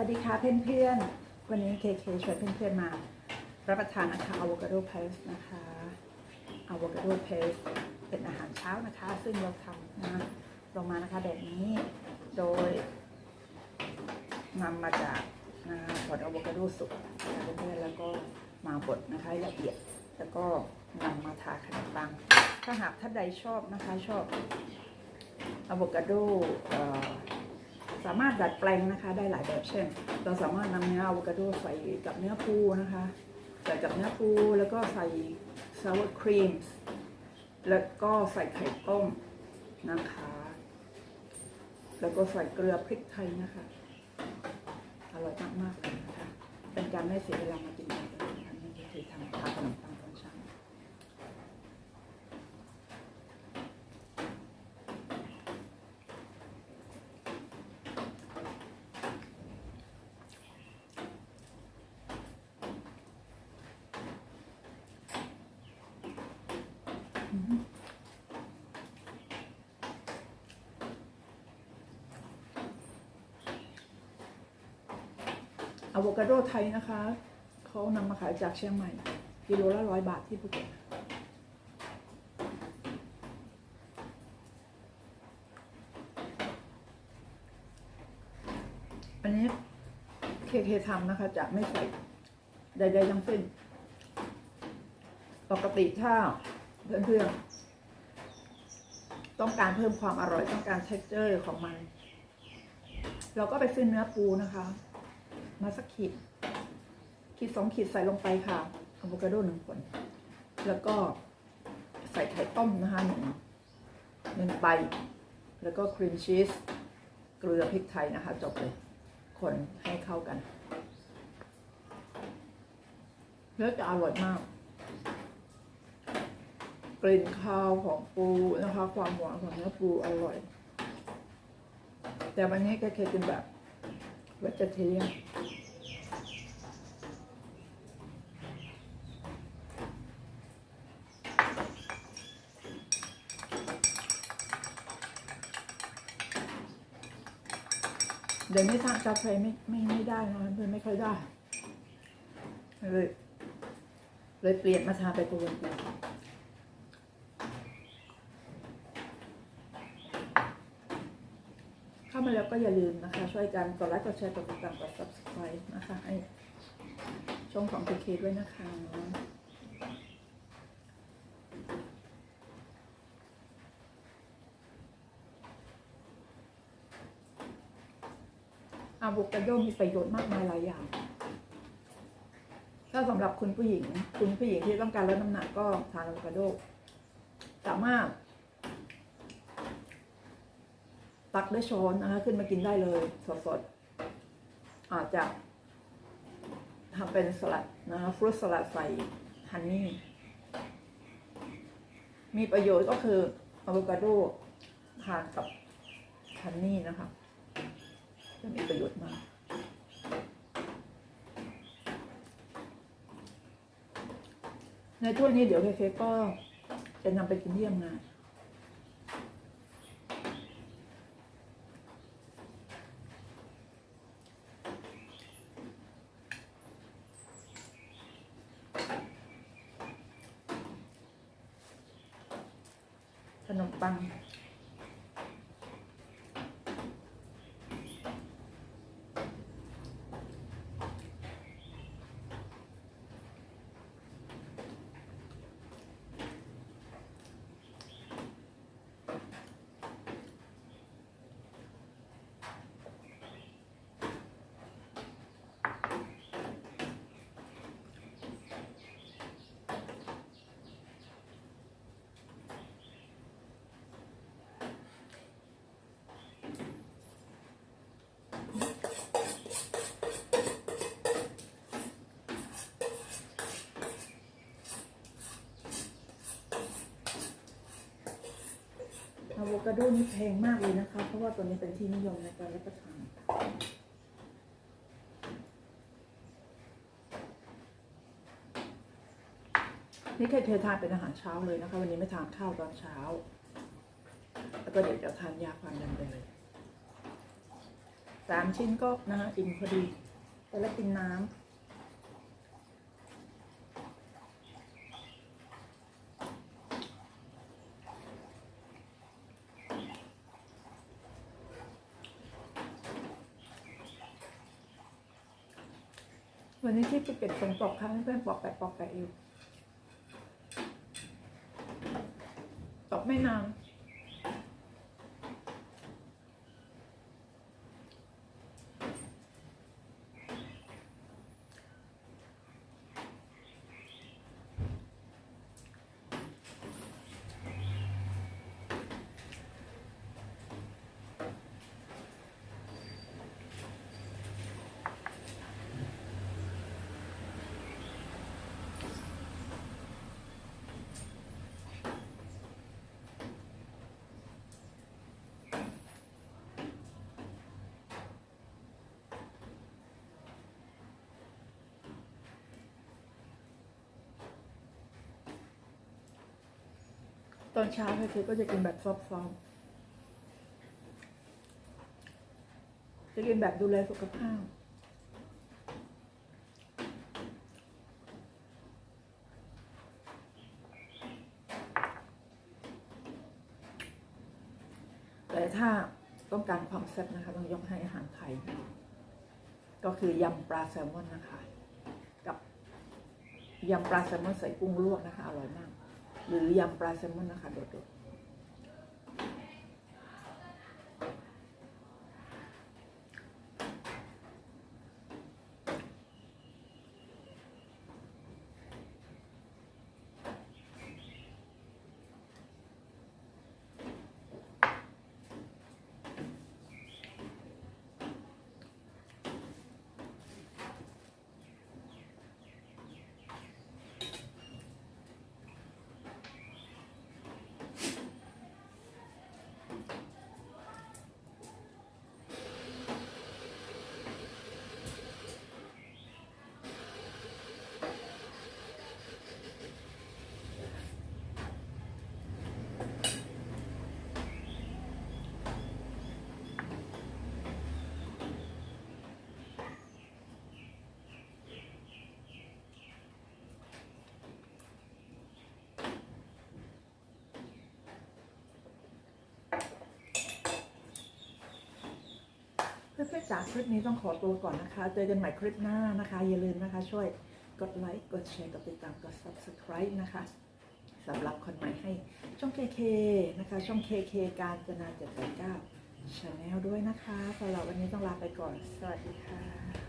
วัสดีค่ะเพื่อนๆ วันนี้เคเคชวนเพื่อนๆมา รับประทานนะคะอะโวคาโดเพสนะคะอะโวคาโดเพสเป็นอาหารเช้านะคะ ซึ่งเราทำนะลงมานะคะแบบนี้โดยนำมาจากนะคะผลอะโวคาโดสุกนะคะเพื่อนๆแล้วก็มาบดนะคะละเอียด แล้วก็นำมาทาขนมปัง ถ้าหากท่านใดชอบนะคะชอบอะโวคาโดเอ่อ สามารถดัดแปลงนะคะ ได้หลายแบบเช่น เราสามารถนำเนื้ออะโวคาโดใส่กับเนื้อปูนะคะใส่กับเนื้อปูแล้วก็ใส่ซาวครีมแล้วก็ใส่ไข่ต้มนะคะ แล้วก็ใส่เกลือพริกไทยนะคะอร่อยมากๆเลยนะคะ เป็นการไม่เสียเวลามากินกันเลยนะคะนี่คือทำทานขนมปังตอนเช้า อะโวคาโดไทยนะคะเขานำมาขายจากเชียงใหม่กิโลละร้อยบาทที่ภูเก็ตอันนี้เคเคทำนะคะจะไม่ใส่ใดๆทั้งสิ้น ปกติถ้าเพื่อนๆต้องการเพิ่มความอร่อยต้องการ texture ของมัน เราก็ไปซื้อเนื้อปูนะคะ มาสักขีด ขีดสองขีดใส่ลงไปค่ะอะโวคาโดหนึ่งผล แล้วก็ใส่ไข่ต้มนะคะหนึ่งหนึ่งใบ แล้วก็ครีมชีส เกลือพริกไทยนะคะ จบเลย คนให้เข้ากัน แล้วจะอร่อยมาก กลิ่นคาวของปูนะคะ ความหวานของเนื้อปูอร่อย แต่วันนี้ก็เคยกินแบบ วจเทียนเดี๋ยวนี้ทานกาแฟไม่ไม่ไม่ได้นะเพื่อนไม่ค่อยได้เลยเลยเปลี่ยนมาทานไปตัวเป็นเข้า มาแล้วก็อย่าลืมนะคะ ช่วยกันกดไลค์กดแชร์กดติดตามกด subscribe นะคะ ให้ช่องของ PK ด้วยนะคะอะโวคาโดมีประโยชน์มากมายหลายอย่าง ถ้าสำหรับคุณผู้หญิง คุณผู้หญิงที่ต้องการลดน้ำหนักก็ทานอะโวคาโดสามารถ ตักด้วยช้อนนะคะ ขึ้นมากินได้เลย สดๆ อาจจะทำเป็นสลัดนะคะฟรุตสลัดใส่ฮันนี่มีประโยชน์ก็คืออะโวคาโดทานกับฮันนี่นะคะจะมีประโยชน์มากในถ้วยนี้เดี๋ยวเคเคก็จะนำไปกินเยี่ยมงาน นมปัง อะโวคาโดนี่แพงมากเลยนะคะ เพราะว่าตัวนี้เป็นที่นิยมในการรับประทานนี่เคยเธอทานเป็นอาหารเช้าเลยนะคะ วันนี้ไม่ทานข้าวตอนเช้า แล้วก็เดี๋ยวจะทานยาความดันไปเลยสามชิ้นก็นะคะอิ่มพอดีแต่ละกินน้ำ วันนี้ที่ภูเก็ตฝนตกค่ะเพื่อนปอกแปะปอกแปะอยู่ตกไม่นาน ตอนเช้าเธอก็จะกินแบบซอฟต์ๆจะกินแบบดูแลสุขภาพแต่ถ้าต้องการความแซ่บนะคะ ต้องยกให้อาหารไทย ก็คือยำปลาแซลมอนนะคะ กับยำปลาแซลมอนใส่กุ้งลวกนะคะ อร่อยมาก หรือยำปลาแซลมอ จากคลิปนี้ต้องขอตัวก่อนนะคะ เจอกันใหม่คลิปหน้านะคะ อย่าลืมนะคะ ช่วยกดไลค์กดแชร์กดติดตามกด subscribe นะคะสำหรับคนใหม่ให้ช่อง KK นะคะ ช่อง KK การจนา789 Channel ด้วยนะคะสำหรับวันนี้ต้องลาไปก่อน สวัสดีค่ะ